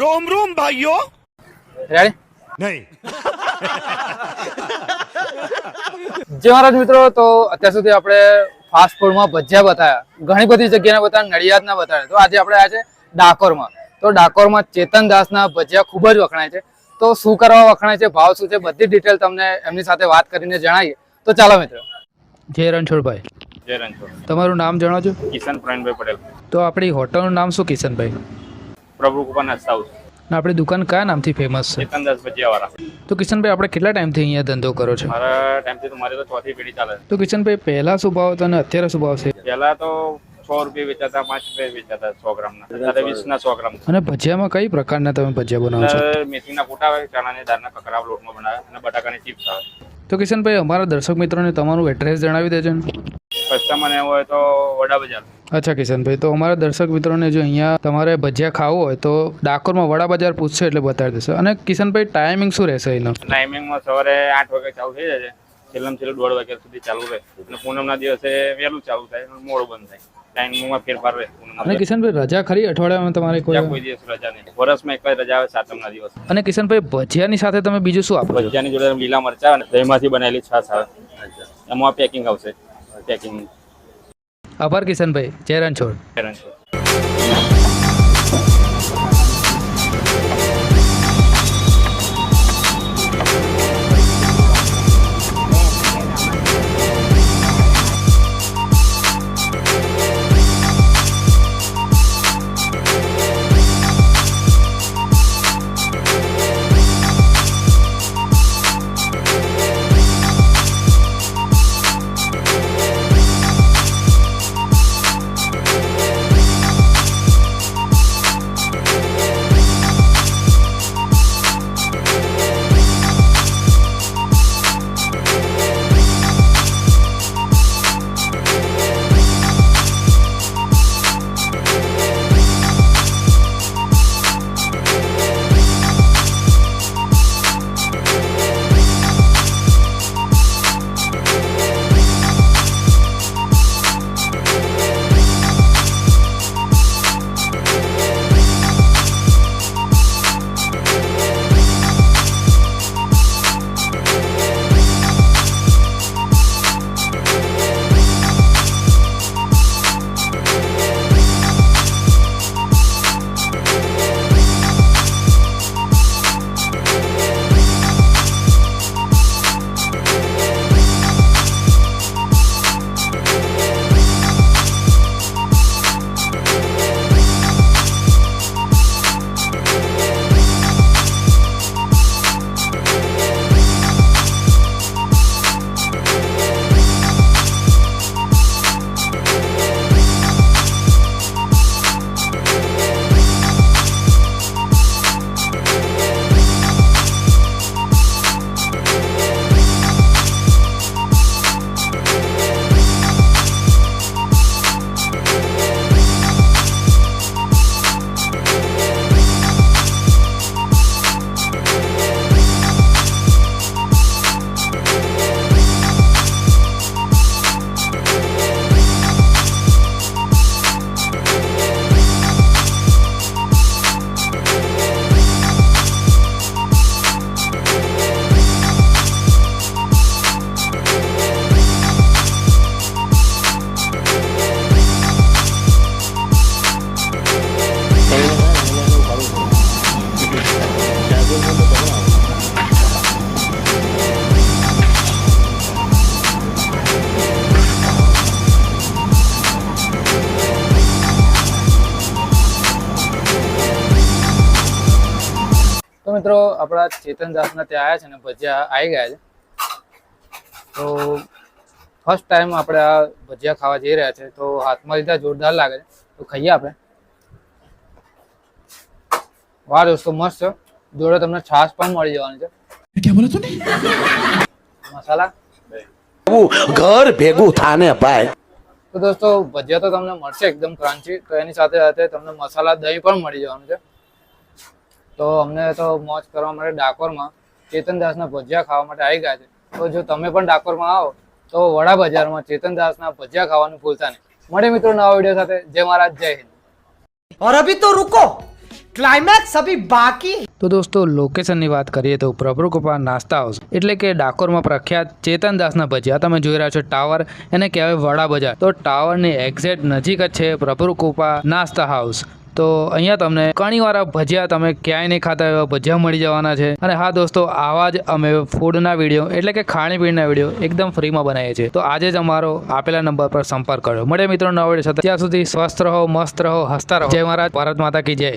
રોમ રોમ ભાઈઓ. નહીં. જે મહારાજ મિત્રો તો અત્યાર સુધી આપણે ફાસ્ટ ફૂડમાં ભજીયા બતાવ્યા ઘણી બધી જગ્યાના બતાવ્યા નડિયાદના બતાવ્યા તો આજે આપણે આ છે ડાકોરમાં. તો ડાકોરમાં ચેતન દાસના ભજીયા ખૂબ જ વખણાય છે. તો શું કરવા વખણાય છે ભાવ શું છે બધી ડિટેલ તમને એમની સાથે વાત કરીને જણાવીએ. તો ચાલો મિત્રો. જય રણછોડભાઈ. જય રણછોડ તમારું નામ જણાવજો. કિશન પ્રવીણભાઈ પટેલ. તો આપણી હોટલનું નામ શું કિશનભાઈ? પ્રભુ કૃપાના સાઉથ. આપણી દુકાન કયા નામથી ફેમસ છે? ચેતનદાસ ભજીયાવાળા. તો કિશનભાઈ આપણે કેટલા ટાઈમથી અહીંયા ધંધો કરો છો? મારા ટાઈમથી તો મારી તો ચોથી પેઢી ચાલે છે. તો કિશનભાઈ પહેલા શું ભાવ હતો અને અત્યારે શું ભાવ છે? પહેલા તો સો રૂપિયા વેચાતા પાંચ રૂપિયા વેચાતા સો ગ્રામના. અત્યારે વીસના સો ગ્રામ અને ભજીયામાં કઈ પ્રકારના તમે ભજીયા બનાવો છો? મેથીના કોટા આવે ચણાની દાળના કકરા લોટમાં બનાવે અને બટાકાની ચિપ્સ આવે તો કિશનભાઈ અમારા દર્શક મિત્રોને તમારું એડ્રેસ જણાવી દેજો ને. કસ્ટમર એવું હોય તો વડા બજાર અચ્છા કિશનભાઈ તો અમારા દર્શક મિત્રોને જો અહીંયા તમારે ભજીયા ખાવું હોય તો ડાકોરમાં વડા બજાર પૂછશે એટલે બતાવી દેશે. અને કિશનભાઈ ટાઈમિંગ શું રહેશે એનો? ટાઈમિંગમાં સવારે આઠ વાગે ચાલુ થઈ જાય છે છેલ્લામાં છેલ્લું દોઢ વાગ્યા સુધી ચાલુ રહે. અને પૂનમના દિવસે વહેલું ચાલુ થાય મોડું બંધ થાય. ટાઈમમાં ફેરફાર રહે અને કિશનભાઈ રજા ખરી? અઠવાડિયામાં તમારે કોઈ કોઈ દિવસ રજા નહીં. વર્ષમાં એક રજા આવે સાતમના દિવસ. અને કિશનભાઈ ભજીયાની સાથે તમે બીજું શું આપો ભજીયાની જોડે લીલા મરચા અને દહીંમાંથી બનેલી છાશ આવે. એમાં પેકિંગ આવશે. પેકિંગ આભાર કિશનભાઈ. જય રણછોડ. છે મિત્રો આપણા ચેતન દાસના ત્યાં આવ્યા છે ને ભજીયા આવી ગયા છે. તો ફર્સ્ટ ટાઈમ આપણે આ ભજીયા ખાવા જઈ રહ્યા છે. તો હાથમાં લીધા જોરદાર લાગે છે. તો ખાઈએ આપણે. વાહ દોસ્તો મસ્ત છે. જોડે તમને છાશ પણ મળી જવાની છે. ક્યાં બોલો મસાલા? ઘર ભેગું થાને ભાઈ. તો દોસ્તો ભજીયા તો તમને મળશે એકદમ ક્રાંચી. તો એની સાથે સાથે તમને મસાલા દહીં પણ મળી જવાનું છે. તો અમને તો મોજ કરવા માટે ડાકોરમાં ચેતન દાસના ભજીયા ખાવા માટે આવી ગયા છે તો જો તમે પણ ડાકોરમાં આવો તો વડા બજારમાં ચેતન દાસના ભજીયા ખાવાનું ભૂલતા નહીં મળે મિત્રો નવા વિડીયો સાથે જય મહારાજ જય હિન્દ और अभी तो रुको क्लाइमैक्स अभी बाकी है તો દોસ્તો લોકેશનની વાત કરીએ તો પ્રભુ કૃપા નાસ્તા હાઉસ એટલે કે ડાકોરમાં પ્રખ્યાત ચેતન દાસના ભજીયા તમે જોઈ રહ્યા છો ટાવર એને કહેવાય વડા બજાર તો ટાવરની એક્ઝેક્ટ નજીક જ છે પ્રભુ કૃપા નાસ્તા હાઉસ તો અહીંયા તમને ઘણીવાર ભજીયા તમે ક્યાંય નહીં ખાતા એવા ભજીયા મળી જવાના છે. અને હા દોસ્તો, આવા જ અમે ફૂડના વીડિયો એટલે કે ખાણીપીણીના વીડિયો એકદમ ફ્રીમાં બનાવીએ છીએ. તો આજે જ અમારો આપેલા નંબર પર સંપર્ક કર્યો. મળે મિત્રો નવા વીડિયો ત્યાં સુધી સ્વસ્થ રહો, મસ્ત રહો, હસતા રહો. જય મહારાજ. ભારત માતા કી જય.